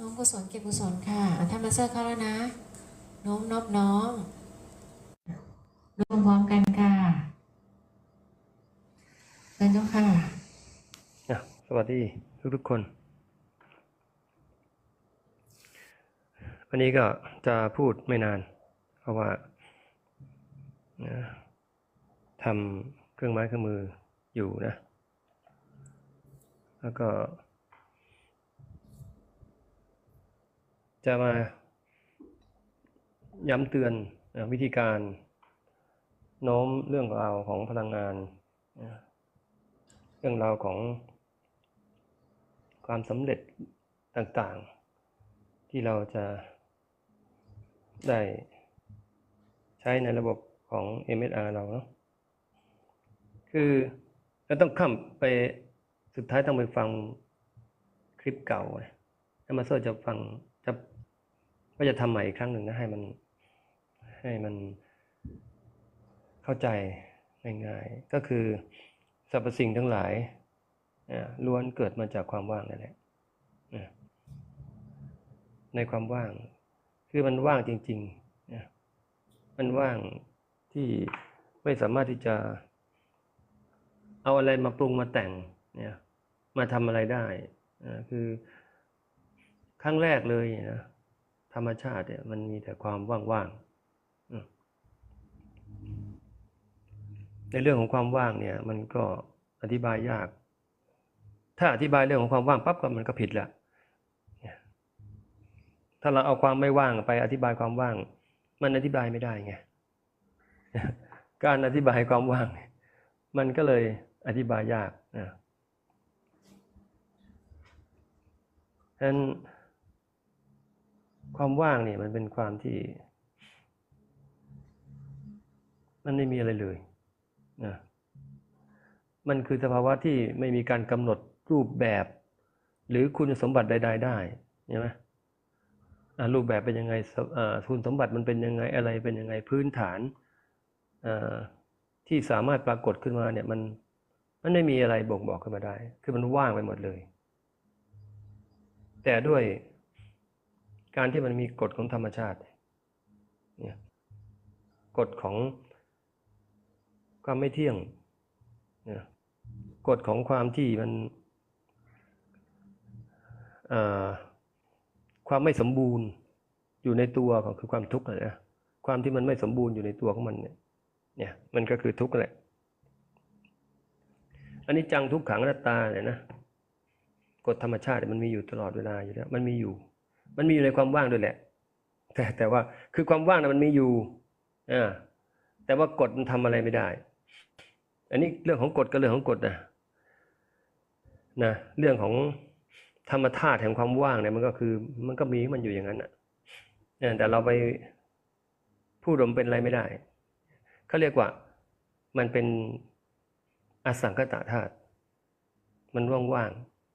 น้อมกุศลเก็บกุศลค่ะอะทำมาเซอร์เข้าแล้วนะโน้มนอบน้อมรวมพร้อมกันค่ะเชิญเจ้าค่ะอะสวัสดีทุกทุกๆคน วันนี้ก็จะพูดไม่นาน เพราะว่านะทำเครื่องไม้เครื่องมืออยู่นะ แล้วก็ จะมาย้ำเตือนวิธีการโน้มเรื่องราวของพลังงาน เรื่องราวของความสำเร็จต่างๆ ที่เราจะได้ใช้ในระบบของ MSR เราเนาะคือเราต้องข้ามไปสุดท้ายต้องไปฟังคลิปเก่านะแล้วมาโซจะฟัง จะว่าจะทำใหม่อีกครั้งหนึ่งนะให้มันให้มันเข้าใจง่ายๆก็คือสรรพสิ่งทั้งหลายล้วนเกิดมาจากความว่างนั่นแหละในความว่าง คือมันว่างจริงๆมันว่างที่ไม่สามารถที่จะ เอาอะไรมาปรุงมาแต่งเนี่ยมาทำอะไรได้คือครั้งแรกเลยนะ ธรรมชาติเนี่ยมันมีแต่ความว่างๆในเรื่องของความว่างเนี่ย มันก็อธิบายยาก ถ้าอธิบายเรื่องของความว่างปั๊บก็มันก็ผิดละถ้าเราเอาความไม่ว่างไปอธิบายความว่าง มันอธิบายไม่ได้ไงการอธิบายความว่าง มันก็เลยอธิบายยากนะฉะนั้น ความว่างเนี่ยมันเป็นความที่ มันไม่มีอะไรเลยนะมันคือสภาวะที่ไม่มีการกำหนดรูปแบบ หรือคุณสมบัติใด ๆ ได้ใช่ไหมรูปแบบเป็นยังไงคุณสมบัติมันเป็นยังไงอะไรเป็นยังไงพื้นฐานที่สามารถปรากฏขึ้นมาเนี่ยมันมันไม่มีอะไรบ่งบอกขึ้นมาได้ คือมันว่างไปหมดเลย แต่ด้วย การที่มันมีกฎของธรรมชาติเนี่ยกฎของความไม่เที่ยงเนี่ยกฎของความที่มันความไม่สมบูรณ์อยู่ในตัวของคือความทุกข์นะความที่มันไม่สมบูรณ์อยู่ในตัวของมันเนี่ยเนี่ยมันก็คือทุกข์แหละอันนี้จังทุกขังอนัตตาเนี่ยนะกฎธรรมชาติมันมีอยู่ตลอดเวลาอยู่แล้วมันมีอยู่ มันมีอยู่ในความว่างด้วยแหละ แต่แต่ว่าคือความว่างนะมันมีอยู่อ่าแต่ว่ากฎมันทำอะไรไม่ได้ อันนี้เรื่องของกฎก็เรื่องของกฎนะนะเรื่องของธรรมธาตุแห่งความว่างเนี่ยมันก็คือ มันก็มีมันอยู่อย่างนั้นนะเนี่ยแต่เราไปพูดมเป็นอะไรไม่ได้เขาเรียกว่า มันเป็นอสังคตธาตุมันว่าง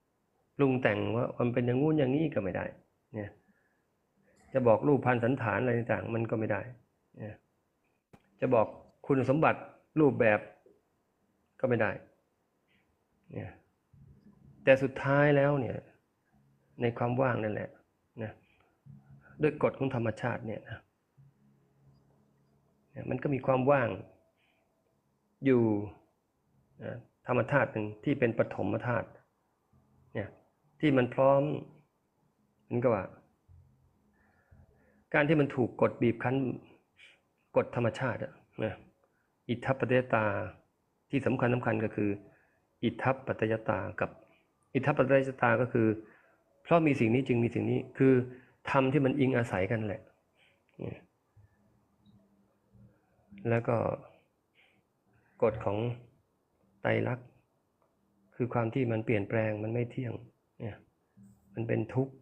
ๆปรุงแต่งว่ามันเป็นอย่างงู้นอย่างนี้ก็ไม่ได้ เนี่ยจะบอกรูปพันสันฐานอะไรต่างๆ มันก็ไม่ได้เนี่ยจะบอกคุณสมบัติรูปแบบก็ไม่ได้เนี่ยแต่สุดท้ายแล้วเนี่ยในความว่างนั่นแหละนะด้วยกฎของธรรมชาติเนี่ยนะมันก็มีความว่างอยู่นะธรรมธาตุหนึ่งที่เป็นปฐมธาตุเนี่ยที่มันพร้อมันก็ว่า การที่มันถูกกดบีบคั้นกฎธรรมชาติอะนะอิทธปเดตาที่สำคัญสำคัญก็คือ อิทธปัตยตากับ อิทธปัตยตาก็คือ เพราะมีสิ่งนี้จึงมีสิ่งนี้คือธรรมที่มันอิงอาศัยกันแหละ แล้วก็กฎของไตรลักษณ์คือความที่มันเปลี่ยนแปลงมันไม่เที่ยง เนี่ย มันเป็นทุกข์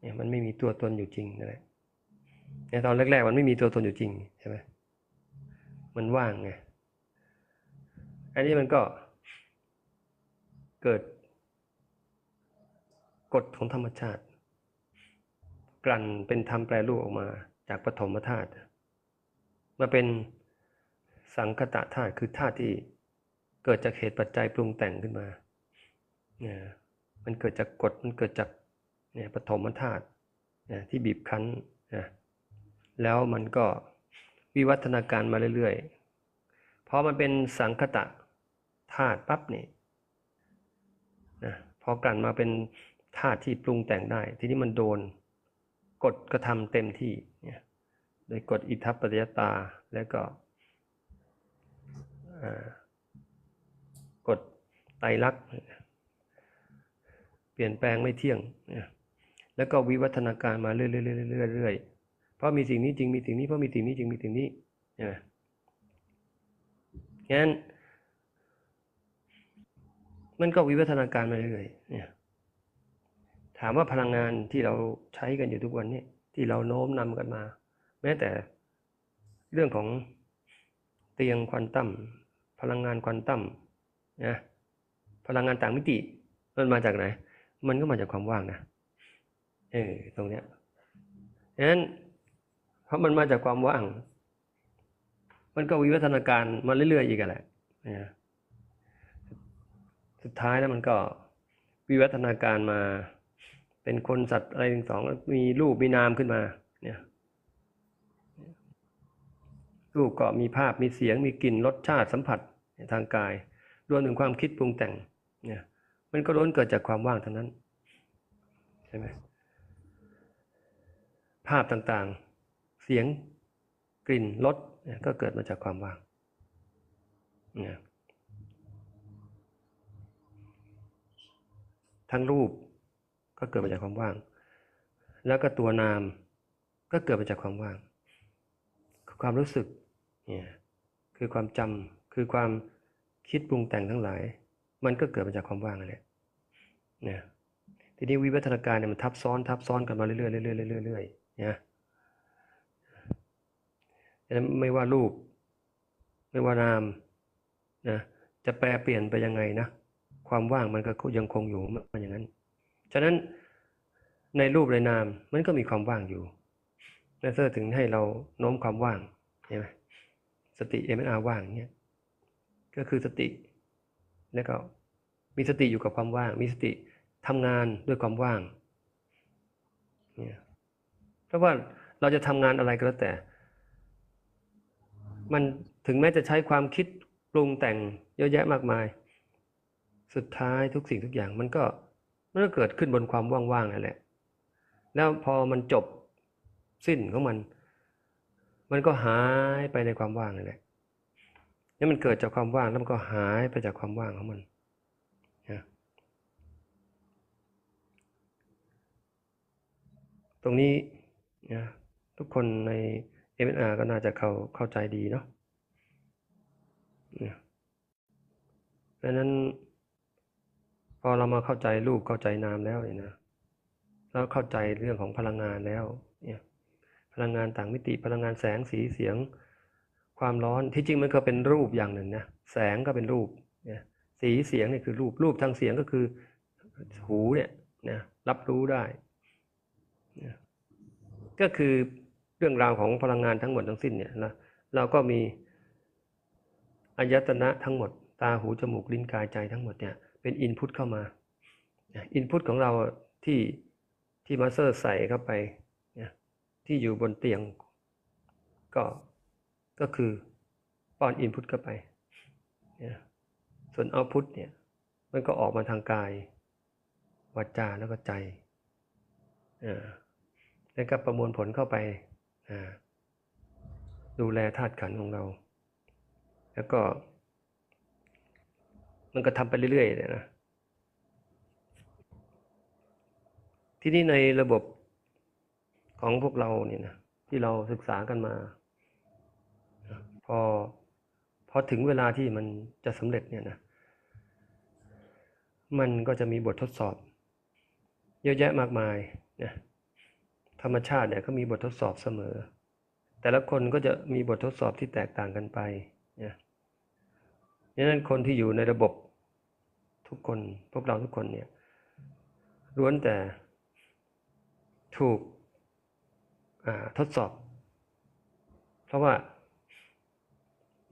เนี่ยมันไม่มีตัวตนอยู่จริงนั่นแหละเนี่ยตอนแรก ๆ มันไม่มีตัวตนอยู่จริงใช่ไหมมันว่างไงอันนี้มันก็เกิดกฎของธรรมชาติ กลั่นเป็นธรรมแปรรูปออกมาจากปฐมธาตุมาเป็นสังคตะธาตุคือธาตุที่เกิดจากเหตุปัจจัยปรุงแต่งขึ้นมาเนี่ยมันเกิดจากกฎมันเกิดจาก เนี่ยปฐมธาตุนีที่บีบคั้นนะแล้วมันก็วิวัฒนาการมาเรื่อยๆพอมันเป็นสังคตะธาตุปั๊บนี่นะพอกลั่นมาเป็นธาตุที่ปรุงแต่งได้ ทีนี้มันโดนกฎกระทำเต็มที่เนี่ยโดยกฎอิทัปปัจยตาแล้วก็กฎไตรลักษณ์เปลี่ยนแปลงไม่เที่ยงเนี่ย แล้วก็วิวัฒนาการมาเรื่อยๆเรื่อยๆเพราะมีสิ่งนี้จริงมีสิ่งนี้เพราะมีสิ่งนี้จริงมีสิ่งนี้ใช่ไหมงั้นมันก็วิวัฒนาการมาเรื่อยๆเนี่ยถามว่าพลังงานที่เราใช้กันอยู่ทุกวันนี้ที่เราโน้มนำกันมา แม้แต่เรื่องของเตียงควอนตัมพลังงานควอนตัมนะพลังงานต่างมิติมันมาจากไหน มันก็มาจากความว่างนะ เออตรงเนี้ยนั้นเพราะมันมาจากความว่าง มันก็วิวัฒนาการมาเรื่อยๆอีกอะแหละนะสุดท้ายแล้วมันก็วิวัฒนาการมาเป็นคนสัตว์อะไรทั้งสองมีรูปมีนามขึ้นมาเนี่ยรูปก็มีภาพมีเสียงมีกลิ่นรสชาติสัมผัสทางกายรวมถึงความคิดปรุงแต่งเนี่ยมันก็ล้นเกิดจากความว่างเทั้งนั้นใช่ไหม ภาพต่างๆ เสียงกลิ่นรสก็เกิดมาจากความว่างทั้งรูปก็เกิดมาจากความว่าง แล้วก็ตัวนามก็เกิดมาจากความว่าง ความรู้สึกเนี่ยคือความจำคือความคิดปรุงแต่งทั้งหลาย มันก็เกิดมาจากความว่างนั่นแหละเนี่ยทีนี้วิวัฒนาการเนี่ยมันทับซ้อนทับซ้อนกันมาเรื่อยๆเรื่อยๆเรื่อยๆเรื่อยๆ นะฉะนั้นไม่ว่ารูป ไม่ว่านามนะจะแปลเปลี่ยนไปยังไงนะ ความว่างมันก็ยังคงอยู่มันอย่างนั้น ฉะนั้นในรูปในนามมันก็มีความว่างอยู่นั่นเพื่อถึงให้เราโน้มความว่างใช่ไหมสติเอ็มอาว่างเนี้ยก็คือสติ แล้วก็มีสติอยู่กับความว่าง มีสติทำงานด้วยความว่างเนี่ย เพราะว่าเราจะทำงานอะไรก็แล้วแต่ มันถึงแม้จะใช้ความคิดปรุงแต่งเยอะแยะมากมาย สุดท้ายทุกสิ่งทุกอย่างมันก็มันก็เกิดขึ้นบนความว่างๆนั่นแหละ แล้วพอมันจบสิ้นของมัน มันก็หายไปในความว่างนั่นแหละนี่มันเกิดจากความว่างแล้วมันก็หายไปจากความว่างของมันนะตรงนี้ นะทุกคนใน m อ r ก็น่าจะเข้าเข้าใจดีเนาะเนี่ยดังนั้น พอเรามาเข้าใจรูปเข้าใจนามแล้วเนี่ยนะแล้วเข้าใจเรื่องของพลังงานแล้วเนี่ยพลังงานต่างมิติพลังงานแสงสีเสียง ความร้อนที่จริงมันก็เป็นรูปอย่างหนึ่งนะแสงก็เป็นรูปเนี่ยสีเสียงเนี่ยคือรูปรูปทางเสียงก็คือหูเนี่ยนะรับรู้ได้ ก็คือเรื่องราวของพลังงานทั้งหมดทั้งสิ้นเนี่ยนะเราก็มีอายตนะทั้งหมด ตาหูจมูกลิ้นกายใจทั้งหมดเนี่ยเป็นอินพุตเข้ามาอินพุตของเราที่ที่มาสเตอร์ใส่เข้าไปที่อยู่บนเตียง ก็ก็คือป้อนอินพุตเข้าไปส่วนเอาพุตเนี่ยมันก็ออกมาทางกายวาจาแล้วก็ใจอ่า แล้วก็ประมวลผลเข้าไปดูแลธาตุขันของเรา แล้วก็ มันก็ทำไปเรื่อยๆเลยนะที่นี่ในระบบของพวกเราเนี่ยนะที่เราศึกษากันมา พอพอถึงเวลาที่มันจะสำเร็จเนี่ยนะมันก็จะมีบททดสอบ เยอะแยะมากมายนะ ธรรมชาติเนี่ยก็มีบททดสอบเสมอ แต่ละคนก็จะมีบททดสอบที่แตกต่างกันไปนะดังนั้นคนที่อยู่ในระบบทุกคนพวกเราทุกคนเนี่ยล้วนแต่ถูกทดสอบ เพราะว่า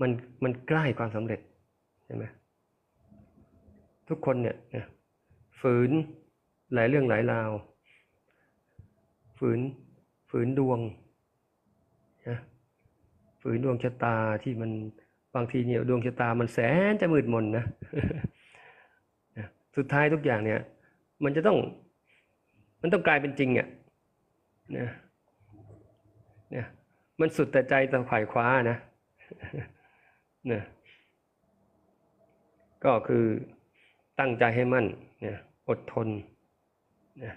มันมันใกล้ความสำเร็จใช่ไหมทุกคนเนี่ยฝืนหลายเรื่องหลายราว ฝืนฝืนดวงนะฝืนดวงชะตาที่มันบางทีเนี่ยดวงชะตามันแสนจะมืดมนนะสุดท้ายทุกอย่างเนี่ย มันจะต้องมันต้องกลายเป็นจริงอะนะเนี่ยมันสุดแต่ใจแต่ไขว่คว้านะนะก็คือตั้งใจให้มั่นเนี่ยอดทนเนะ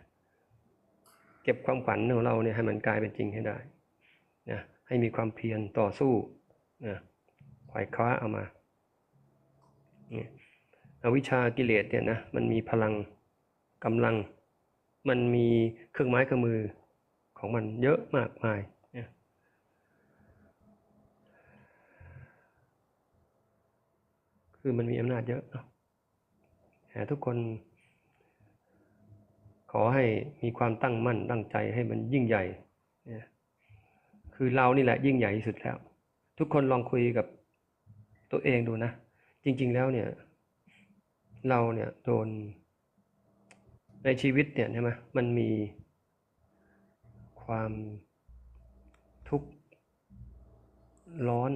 เก็บความฝันของเราเนี่ยให้มันกลายเป็นจริงให้ได้นะให้มีความเพียรต่อสู้นะไขว่คว้าเอามาเนี่ยอวิชากิเลสเนี่ยนะมันมีพลังกำลัง มันมีเครื่องไม้เครื่องมือของมันเยอะมากมายนี่คือมันมีอำนาจเยอะเนาะแต่ทุกคน ขอให้มีความตั้งมั่นตั้งใจให้มันยิ่งใหญ่เนี่ยคือเรานี่แหละยิ่งใหญ่ที่สุดแล้ว ทุกคนลองคุยกับตัวเองดูนะ จริง ๆ แล้วเนี่ย เราเนี่ยโดนในชีวิตเนี่ยใช่ไหมมันมีความทุกข์ร้อน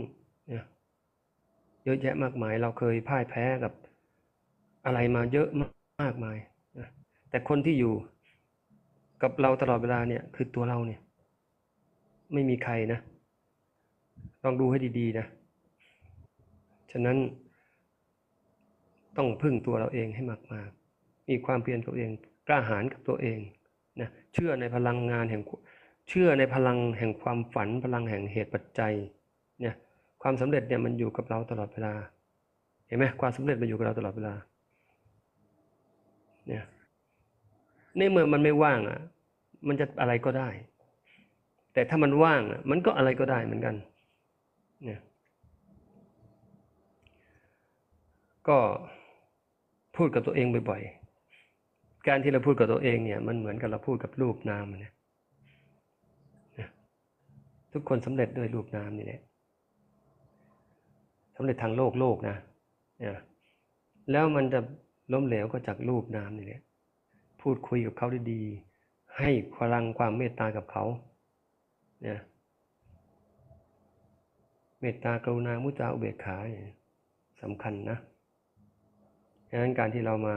เนี่ยเยอะแยะมากมาย เราเคยพ่ายแพ้กับอะไรมาเยอะมากมาย แต่คนที่อยู่กับเราตลอดเวลาเนี่ยคือตัวเราเนี่ย ไม่มีใครนะลองดูให้ดีๆนะ ฉะนั้น ต้องพึ่งตัวเราเองให้มากๆ มีความเพียรตัวเอง กล้าหาญกับตัวเองนะเชื่อในพลังงานแห่งเชื่อในพลังแห่งความฝันพลังแห่งเหตุปัจจัยเนี่ยความสำเร็จเนี่ยมันอยู่กับเราตลอดเวลา เห็นไหมความสำเร็จมันอยู่กับเราตลอดเวลาเนี่ย ในเมื่อมันไม่ว่างอะ มันจะอะไรก็ได้ แต่ถ้ามันว่างอะ มันก็อะไรก็ได้เหมือนกันเนี่ยก็พูดกับตัวเองบ่อยๆ การที่เราพูดกับตัวเองเนี่ย มันเหมือนกับเราพูดกับรูปนามนะทุกคนสำเร็จด้วยรูปนามนี่แหละสำเร็จทางโลกโลกนะเนี่ยแล้วมันจะล้มเหลวก็จากรูปนามนี่แหละ พูดคุยกับเขาได้ดีๆ ให้พลังความเมตตากับเขาเนี่ยเมตตากรุณามุตตาอุเบกขาเนี่ยสำคัญนะดังนั้นการที่เรามา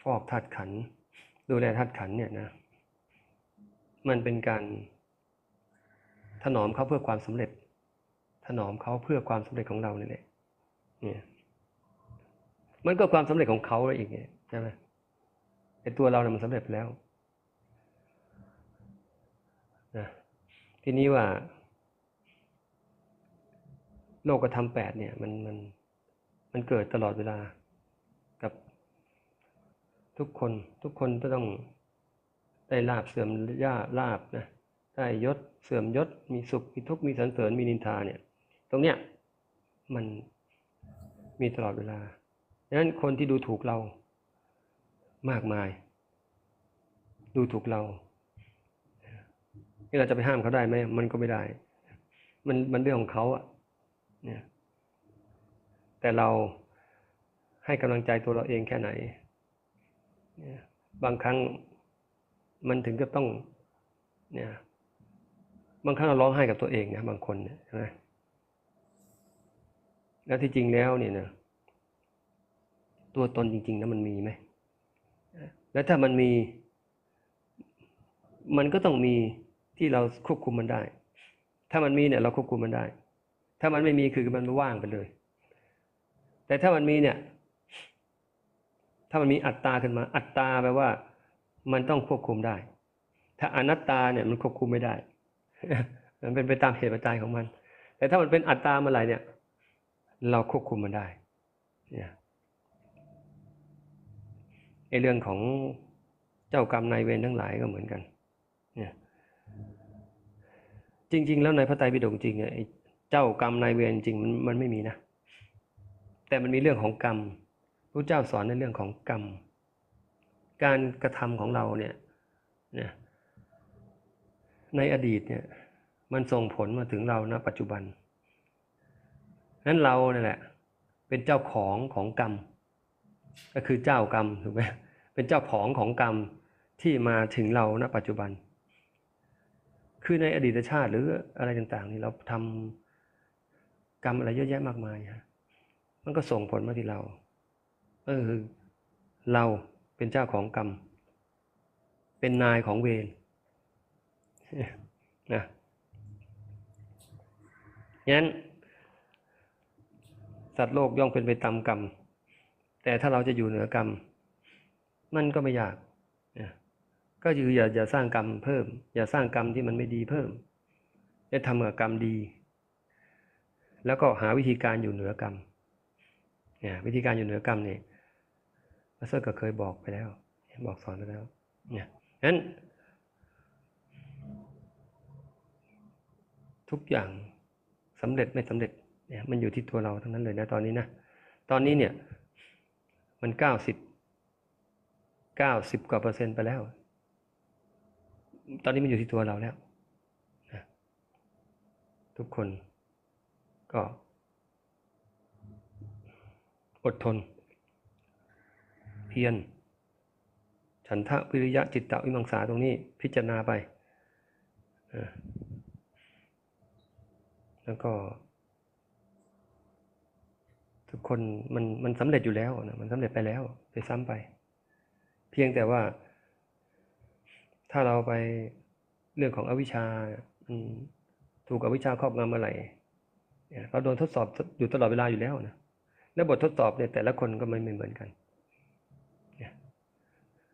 ฟอกธาตุขัน ดูแลธาตุขันเนี่ยนะ มันเป็นการ ถนอมเขาเพื่อความสำเร็จ ถนอมเขาเพื่อความสำเร็จของเรานี่แหละเนี่ยมันก็ความสำเร็จของเขาอีกเนี่ยใช่ไหม แต่ตัวเราเนี่ยมันสำเร็จไปแล้วนะทีนี้ว่า โลกธรรมแปดเนี่ย มันมันมันเกิดตลอดเวลากับทุกคนทุกคนก็ต้องได้ลาบเสื่อมย่าลาบนะได้ยศเสื่อมยศ มีสุขมีทุกข์มีสรรเสริญมีนินทาเนี่ย ตรงเนี้ยมันมีตลอดเวลาดังนั้นคนที่ดูถูกเรา มากมาย ดูถูกเราเราจะไปห้ามเขาได้ไหมมันก็ไม่ได้ มันมันเรื่องของเขาอะเนี่ยแต่เราให้กำลังใจตัวเราเองแค่ไหนเนี่ยบางครั้งมันถึงกับต้องเนี่ยบางครั้งเราร้องไห้กับตัวเองนะบางคนเนี่ยใช่ไหมแล้วที่จริงแล้วเนี่ยนะตัวตนจริงๆนะมันมีไหม แล้วถ้ามันมี มันก็ต้องมีที่เราควบคุมมันได้ ถ้ามันมีเนี่ยเราควบคุมมันได้ ถ้ามันไม่มีคือมันว่างไปเลย แต่ถ้ามันมีเนี่ย ถ้ามันมีอัตตาขึ้นมา อัตตาแปลว่า มันต้องควบคุมได้ ถ้าอนัตตาเนี่ยมันควบคุมไม่ได้ มันเป็นไปตามเหตุปัจจัยของมัน แต่ถ้ามันเป็นอัตตาเมื่อไหร่เนี่ย เราควบคุมมันได้ เนี่ย ไอเรื่องของเจ้ากรรมนายเวรทั้งหลายก็เหมือนกันเนี่ยจริง ๆ แล้วในพระไตรปิฎกจริงไอเจ้ากรรมนายเวรจริงมันมันไม่มีนะ แต่มันมีเรื่องของกรรมพระเจ้าสอนในเรื่องของกรรม การกระทำของเราเนี่ยเนี่ยในอดีตเนี่ยมันส่งผลมาถึงเราณปัจจุบันนั้นเราเนี่ยแหละ เป็นเจ้าของของกรรม ก็คือเจ้ากรรมถูกไหมเป็นเจ้าของของกรรมที่มาถึงเราณปัจจุบัน คือในอดีตชาติหรืออะไรต่างๆ นี่เราทำกรรมอะไรเยอะแยะมากมายฮะมันก็ส่งผลมาที่เราเออเราเป็นเจ้าของกรรม เป็นนายของเวรนะงั้น สัตว์โลกย่อมเป็นไปตามกรรม แต่ถ้าเราจะอยู่เหนือกรรม มันก็ไม่ยากนะก็คืออย่าอย่าสร้างกรรมเพิ่ม อย่าสร้างกรรมที่มันไม่ดีเพิ่มให้ทำกับกรรมดี แล้วก็หาวิธีการอยู่เหนือกรรมเนี่ยวิธีการอยู่เหนือกรรมเนี่ยมาสเตอร์ก็เคยบอกไปแล้ว บอกสอนไปแล้วเนี่ยงั้นทุกอย่างสำเร็จไม่สำเร็จเนี่ยมันอยู่ที่ตัวเราทั้งนั้นเลยนะตอนนี้นะตอนนี้เนี่ย มันเก้าสิบเก้าสิบกว่าเปอร์เซ็นต์ไปแล้ว ตอนนี้มันอยู่ที่ตัวเราแล้วนะทุกคนก็ อดทน เพียรฉันทะวิริยะจิตตวิมังสาตรงนี้ พิจารณาไป แล้วก็ ทุกคนมันมันสำเร็จอยู่แล้วนะมันสำเร็จไปแล้วไปซ้ำไป เพียงแต่ว่า ถ้าเราไปเรื่องของอวิชชาถูกอวิชชาครอบงำเมื่อไรเนี่ยเราโดนทดสอบอยู่ตลอดเวลาอยู่แล้วนะแล้วบททดสอบเนี่ยแต่ละคนก็ไม่ไมเหมือนกัน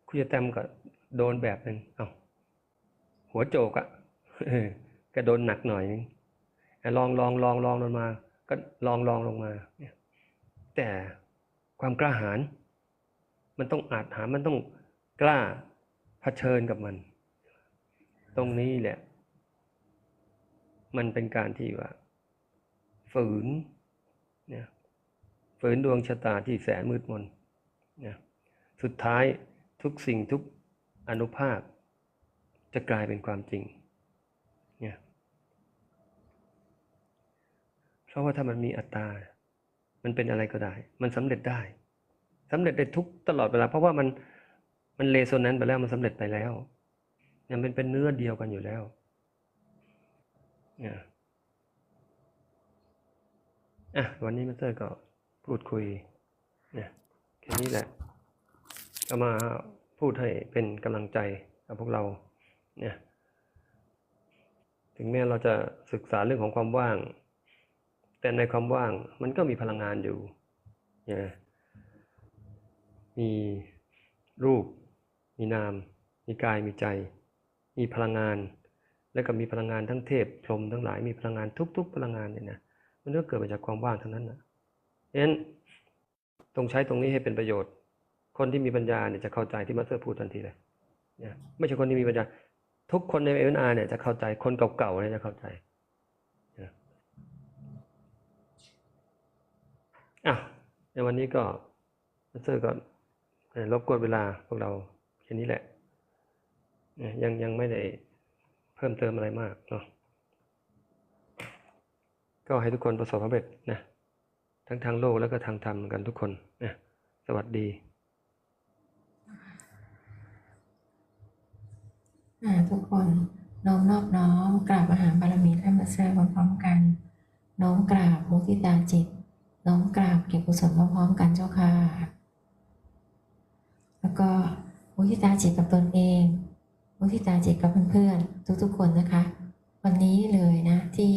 คุณจะแต้มก็โดนแบบหนึ่งเอาหัวโจกอะเออก็โดนหนักหน่อยนึงลองลองลองลองลงมา ก็ลองลองลงมาเนี่ย แต่ความกล้าหาญมันต้องอาจหามันต้องกล้าเผชิญกับมัน ตรงนี้แหละ มันเป็นการที่ว่า ฝืนเนี่ยฝืนดวงชะตาที่แสนมืดมนเนี่ยสุดท้ายทุกสิ่งทุกอนุภาค จะกลายเป็นความจริงเนี่ยเพราะว่าถ้ามันมีอัตตา มันเป็นอะไรก็ได้ มันสำเร็จได้สำเร็จได้ทุกตลอดเวลา เพราะว่ามันมันเลโซนั้นไปแล้วมันสำเร็จไปแล้วเนี่ยมันเป็นเนื้อเดียวกันอยู่แล้วเนี่ยอะวันนี้มาสเตอร์ก็พูดคุยเนี่ยแค่นี้แหละก็มาพูดให้เป็นกำลังใจกับพวกเราเนี่ยถึงแม้เราจะศึกษาเรื่องของความว่าง แต่ในความว่างมันก็มีพลังงานอยู่เนี่ยมีรูป มีนาม มีกายมีใจ มีพลังงาน แล้วก็มีพลังงานทั้งเทพพรหมทั้งหลายมีพลังงานทุก ๆ พลังงานเนี่ยนะมันก็เกิดมาจากความว่างทั้งนั้นนะเพราะฉะนั้นต้องใช้ตรงนี้ให้เป็นประโยชน์ คนที่มีปัญญาเนี่ยจะเข้าใจที่มาสเตอร์พูดทันทีเลยเนี่ยไม่ใช่คนที่มีปัญญาทุกคนในเอ็นอาร์เนี่ยจะเข้าใจคนเก่าๆเนี่ยจะเข้าใจนะ อะในวันนี้ก็มาสเตอร์ก็เอ่อรบกวนเวลาพวกเราแค่นี้แหละ ยังยังไม่ได้เพิ่มเติมอะไรมากเนาะก็ให้ทุกคนประสบความสำเร็จนะทั้งทางโลกแล้วก็ทางธรรมกันทุกคนนะสวัสดีทุกคนน้อมนอบน้อมกราบมหาบารมีท่านมาเซอร์พร้อมๆกัน น้อมกราบมุทิตาจิต น้อมกราบเก็บกุศลพร้อมๆกันเจ้าค่ะ แล้วก็มุทิตาจิตกับตนเองมุทิตาจิตกับเพื่อนๆทุกๆคนนะคะ วันนี้เลยนะที่